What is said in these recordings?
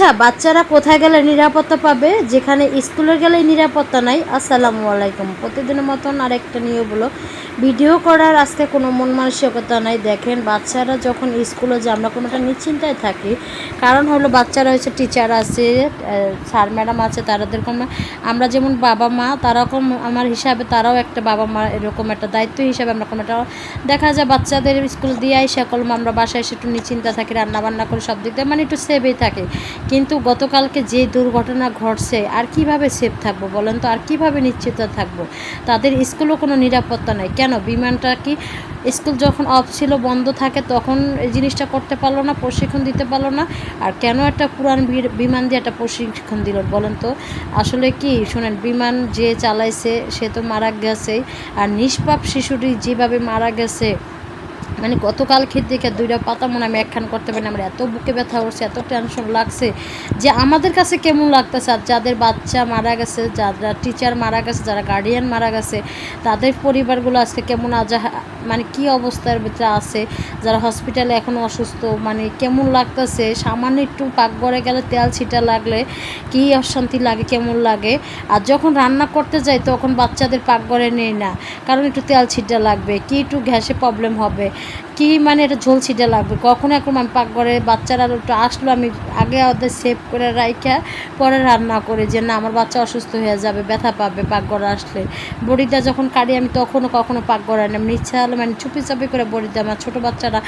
আচ্ছা বাচ্চারা কোথায় গেলে নিরাপত্তা পাবে? যেখানে স্কুলে গেলে নিরাপত্তা নাই। আসসালামু আলাইকুম। প্রতিদিনের মতন আরেকটা নিয়ে বলো। ভিডিও করার আজকে কোনো মন মানসিকতা নাই। দেখেন, বাচ্চারা যখন স্কুলে যায়, আমরা কোনোটা নিশ্চিন্তায় থাকি। কারণ হলো, বাচ্চারা হচ্ছে টিচার আছে স্যার ম্যাডাম আছে তাদের কোনো আমরা যেমন বাবা মা তারকম আমার হিসাবে তারাও একটা বাবা মা এরকম একটা দায়িত্ব হিসাবে আমরা কোনোটা দেখা যায় বাচ্চাদের স্কুল দিয়ে আইসা কলম আমরা বাসায় এসে একটু নিশ্চিন্তা থাকি রান্না বান্না করে, সব দিক দিয়ে। মানে একটু সেভেই থাকে। কিন্তু গতকালকে যে দুর্ঘটনা ঘটছে, আর কীভাবে সেফ থাকব বলেন তো? আর কীভাবে নিশ্চিত থাকব? তাদের স্কুলও কোনো নিরাপত্তা নেই। কেন? বিমানটা কি স্কুল যখন অফ ছিল, বন্ধ থাকে, তখন এই জিনিসটা করতে পারল না, প্রশিক্ষণ দিতে পারল না। আর কেন একটা পুরান বিমান দিয়ে একটা প্রশিক্ষণ দিল বলেন তো? আসলে কি, শোনেন, বিমান যে চালাইছে, সে তো মারা গেছে আর নিষ্পাপ শিশুটি যেভাবে মারা গেছে মানে গতকাল খেতে দেখে দুইটা পাতা মনে আমি একখান করতে পারি আমার এত বুকে ব্যথা উঠছে এত টেনশন লাগছে যে আমাদের কাছে কেমন লাগতেছে আর যাদের বাচ্চা মারা গেছে, যারা টিচার মারা গেছে, যারা গার্ডিয়ান মারা গেছে, তাদের পরিবারগুলো আজকে কেমন আজা মানে কি অবস্থার ভিতরে আছে? যারা হসপিটালে এখনও অসুস্থ মানে কেমন লাগতেছে? সামান্য একটু পাকঘরে গেলে তেল ছিটা লাগলে কি অশান্তি লাগে, কেমন লাগে? আর যখন রান্না করতে যাই তখন বাচ্চাদের পাকঘরে নেই না, কারণ একটু তেল ছিটা লাগবে, কি একটু গ্যাসে প্রবলেম হবে? কি মানে এটা ঝোল ছিটা লাগবে। কখনো এখন আমি পাকঘরে বাচ্চারা একটু আসলো, আমি আগে ওদের সেভ করে রাইখা, পরে রান্না করে যে, না, আমার বাচ্চা অসুস্থ হয়ে যাবে, ব্যথা পাবে পাকঘরে আসলে। বড়িটা যখন কাটি, আমি তখনও কখনো পাকঘরে আনি আমি ইচ্ছা হলে মানে চুপি চাপি করে বড়িতে আমার ছোটো বাচ্চারা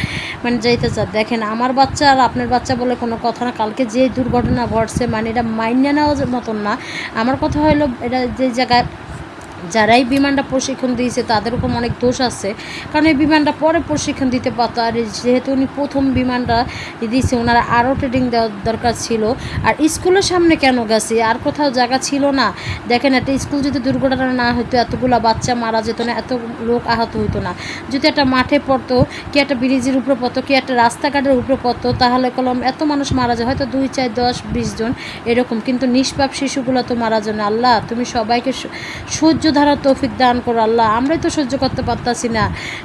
মানে যাইতে চায়। দেখেন, আমার বাচ্চা আর আপনার বাচ্চা বলে কোনো কথা না। কালকে যে দুর্ঘটনা ঘটছে মানে এটা মাইনে নেওয়ার মতন না। আমার কথা হলো, এটা যে জায়গায় যারাই বিমানটা প্রশিক্ষণ দিয়েছে, তাদের উপর অনেক দোষ আছে। কারণ এই বিমানটা পরে প্রশিক্ষণ দিতে পারতো, আর যেহেতু উনি প্রথম বিমানটা দিয়েছে, ওনারা আরও ট্রেনিং দেওয়ার দরকার ছিল। আর স্কুলের সামনে কেন গেছে? আর কোথাও জায়গা ছিল না। দেখেন, একটা স্কুল যদি দুর্ঘটনা না হতো এতগুলো বাচ্চা মারা যেত না, এত লোক আহত হতো না। যদি একটা মাঠে পড়তো, কি একটা ব্রিজের উপরে পড়তো, কি একটা রাস্তাঘাটের উপরে পড়তো, তাহলে কলম এত মানুষ মারা যায়, হয়তো দুই, চার, দশ, বিশ জন এরকম। কিন্তু নিষ্পাপ শিশুগুলো তো মারা যায় না। আল্লাহ, তুমি সবাইকে সহ্য ধারা তৌফিক দান করো আল্লাহ। আমরাই তো সহ্য করতে পারতাছি না।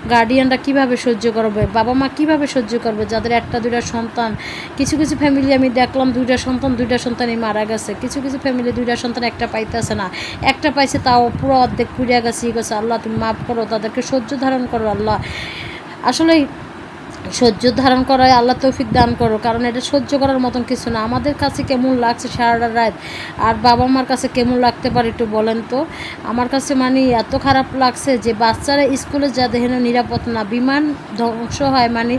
গার্ডিয়ানরা কীভাবে সহ্য করবে? বাবা মা কীভাবে সহ্য করবে? যাদের একটা, দুইটা সন্তান, কিছু কিছু ফ্যামিলি আমি দেখলাম, দুইটা সন্তান, দুইটা সন্তানই মারা গেছে। কিছু কিছু ফ্যামিলি দুইটা সন্তান একটা পাইতেছে না। একটা পাইছে তাও পুরো অর্ধেক কুড়িয়া গেছে গেছে। আল্লাহ তুমি মাফ করো, তাদেরকে সহ্য ধারণ করো আল্লাহ। আসলে সহ্য ধারণ করায় আল্লাহ তৌফিক দান করো কারণ এটা সহ্য করার মতন কিছু না। আমাদের কাছে কেমন লাগছে সারাটা রাত? আর বাবা মার কাছে কেমন লাগতে পারে একটু বলেন তো? আমার কাছে মানে এত খারাপ লাগছে যে বাচ্চারা স্কুলে যা দেখেন নিরাপদ না, বিমান ধ্বংস হয় মানে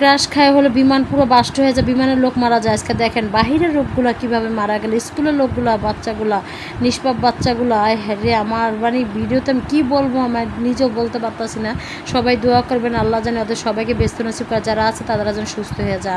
ক্রাশ খায় হলো বিমান পুরো বাস্ট হয়ে যায়, বিমানের লোক মারা যায়। আজকে দেখেন বাহিরের লোকগুলা কীভাবে মারা গেল, স্কুলের লোকগুলা, বাচ্চাগুলা, নিষ্পাপ বাচ্চাগুলা। আয় হ্যাঁ আমার মানে ভিডিওতে আমি কী বলব আমার নিজেও বলতে পারতাছি না। সবাই দোয়া করবেন, আল্লাহ জানে ওদের সবাইকে ব্যস্ত নসিব করে, যারা আছে তারা যেন সুস্থ হয়ে যায়